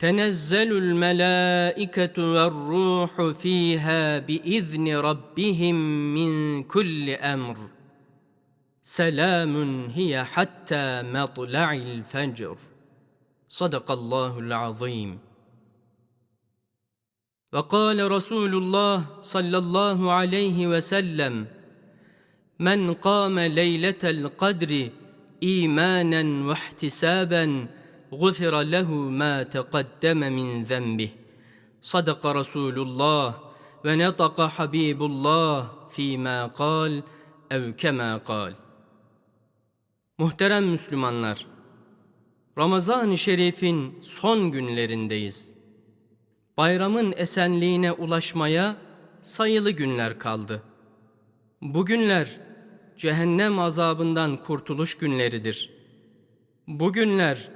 تنزل الملائكة والروح فيها بإذن ربهم من كل أمر. سلام هي حتى مطلع الفجر. صدق الله العظيم. وقال رسول الله صلى الله عليه وسلم من قام ليلة القدر إيمانا واحتسابا غفر له ما تقدم من ذنبه صدق رسول الله ونطق حبيب الله فيما قال أو كما قال Muhterem Müslümanlar, Ramazan-ı Şerif'in son günlerindeyiz. Bayramın esenliğine ulaşmaya sayılı günler kaldı. Bu günler cehennem azabından kurtuluş günleridir. Bu günler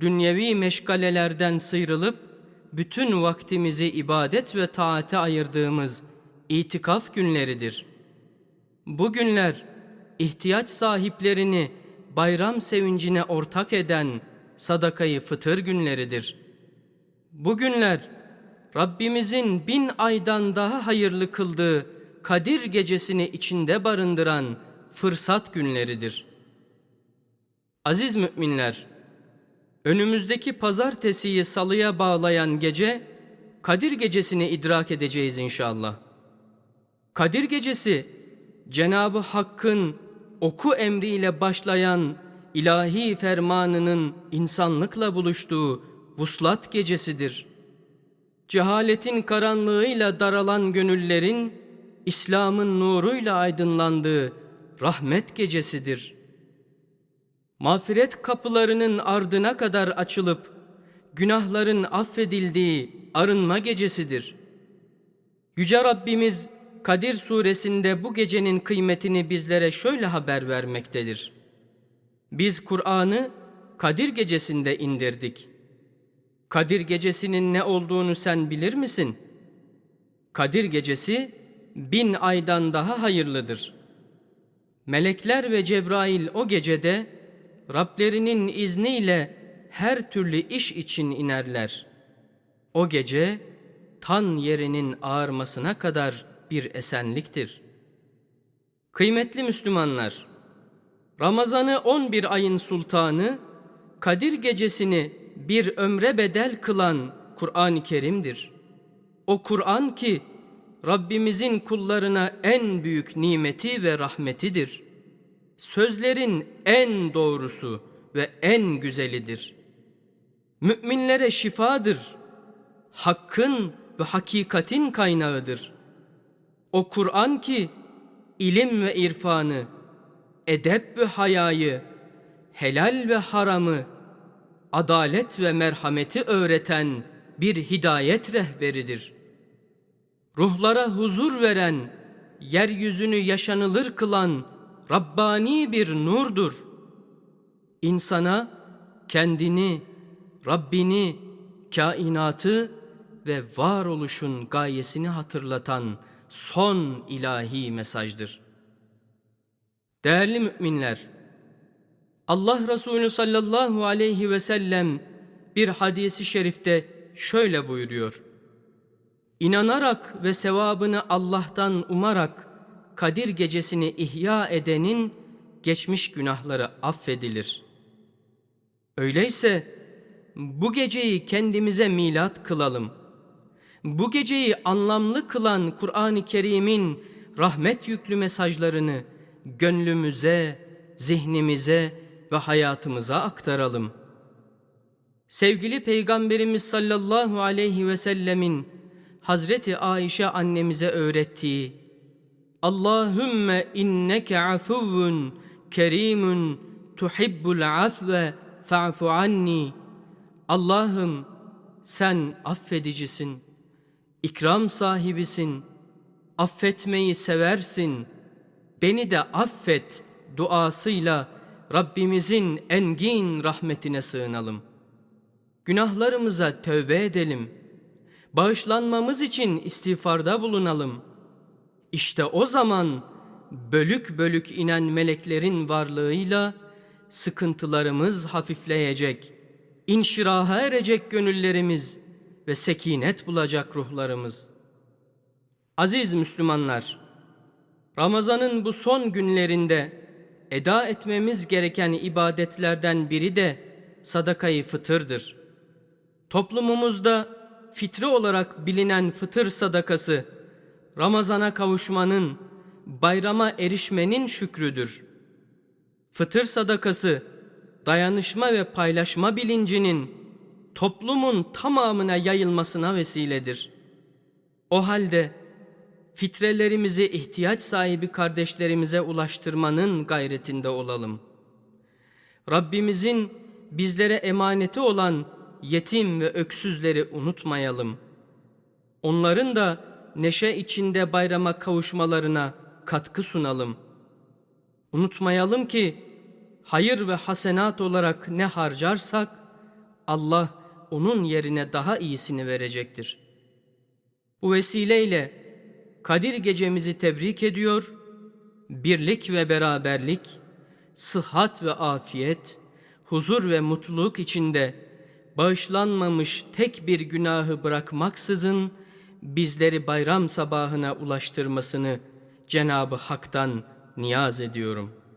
dünyevi meşgalelerden sıyrılıp bütün vaktimizi ibadet ve taate ayırdığımız itikaf günleridir. Bu günler ihtiyaç sahiplerini bayram sevincine ortak eden sadakayı fıtır günleridir. Bu günler Rabbimizin bin aydan daha hayırlı kıldığı Kadir gecesini içinde barındıran fırsat günleridir. Aziz müminler, önümüzdeki pazartesiyi salıya bağlayan gece Kadir gecesini idrak edeceğiz inşallah. Kadir gecesi Cenabı Hakk'ın oku emriyle başlayan ilahi fermanının insanlıkla buluştuğu vuslat gecesidir. Cehaletin karanlığıyla daralan gönüllerin İslam'ın nuruyla aydınlandığı rahmet gecesidir. Mağfiret kapılarının ardına kadar açılıp günahların affedildiği arınma gecesidir. Yüce Rabbimiz Kadir suresinde bu gecenin kıymetini bizlere şöyle haber vermektedir. Biz Kur'an'ı Kadir gecesinde indirdik. Kadir gecesinin ne olduğunu sen bilir misin? Kadir gecesi bin aydan daha hayırlıdır. Melekler ve Cebrail o gecede Rablerinin izniyle her türlü iş için inerler. O gece tan yerinin ağarmasına kadar bir esenliktir. Kıymetli Müslümanlar, Ramazan'ı 11 ayın sultanı, Kadir gecesini bir ömre bedel kılan Kur'an-ı Kerim'dir. O Kur'an ki Rabbimizin kullarına en büyük nimeti ve rahmetidir. Sözlerin en doğrusu ve en güzelidir. Müminlere şifadır. Hakkın ve hakikatin kaynağıdır. O Kur'an ki ilim ve irfanı, edep ve hayayı, helal ve haramı, adalet ve merhameti öğreten bir hidayet rehberidir. Ruhlara huzur veren, yeryüzünü yaşanılır kılan Rabbani bir nurdur. İnsana kendini, Rabbini, kainatı ve varoluşun gayesini hatırlatan son ilahi mesajdır. Değerli müminler, Allah Resulü sallallahu aleyhi ve sellem bir hadisi şerifte şöyle buyuruyor. İnanarak ve sevabını Allah'tan umarak Kadir gecesini ihya edenin geçmiş günahları affedilir. Öyleyse bu geceyi kendimize milat kılalım. Bu geceyi anlamlı kılan Kur'an-ı Kerim'in rahmet yüklü mesajlarını gönlümüze, zihnimize ve hayatımıza aktaralım. Sevgili Peygamberimiz sallallahu aleyhi ve sellemin Hazreti Ayşe annemize öğrettiği Allahümme inneke afuvun kerimun tuhibbul afve fa'fu anni Allah'ım sen affedicisin, ikram sahibisin, affetmeyi seversin, beni de affet duasıyla Rabbimizin engin rahmetine sığınalım. Günahlarımıza tövbe edelim. Bağışlanmamız için istiğfarda bulunalım. İşte o zaman bölük bölük inen meleklerin varlığıyla sıkıntılarımız hafifleyecek. İnşiraha erecek gönüllerimiz ve sekinet bulacak ruhlarımız. Aziz Müslümanlar, Ramazan'ın bu son günlerinde eda etmemiz gereken ibadetlerden biri de sadakayı fıtırdır. Toplumumuzda fitre olarak bilinen fıtır sadakası Ramazana kavuşmanın, bayrama erişmenin şükrüdür. Fıtır sadakası dayanışma ve paylaşma bilincinin toplumun tamamına yayılmasına vesiledir. O halde fitrelerimizi ihtiyaç sahibi kardeşlerimize ulaştırmanın gayretinde olalım. Rabbimizin bizlere emaneti olan yetim ve öksüzleri unutmayalım. Onların da neşe içinde bayrama kavuşmalarına katkı sunalım. Unutmayalım ki hayır ve hasenat olarak ne harcarsak Allah onun yerine daha iyisini verecektir. Bu vesileyle Kadir gecemizi tebrik ediyor, birlik ve beraberlik, sıhhat ve afiyet, huzur ve mutluluk içinde bağışlanmamış tek bir günahı bırakmaksızın bizleri bayram sabahına ulaştırmasını Cenabı Hak'tan niyaz ediyorum.''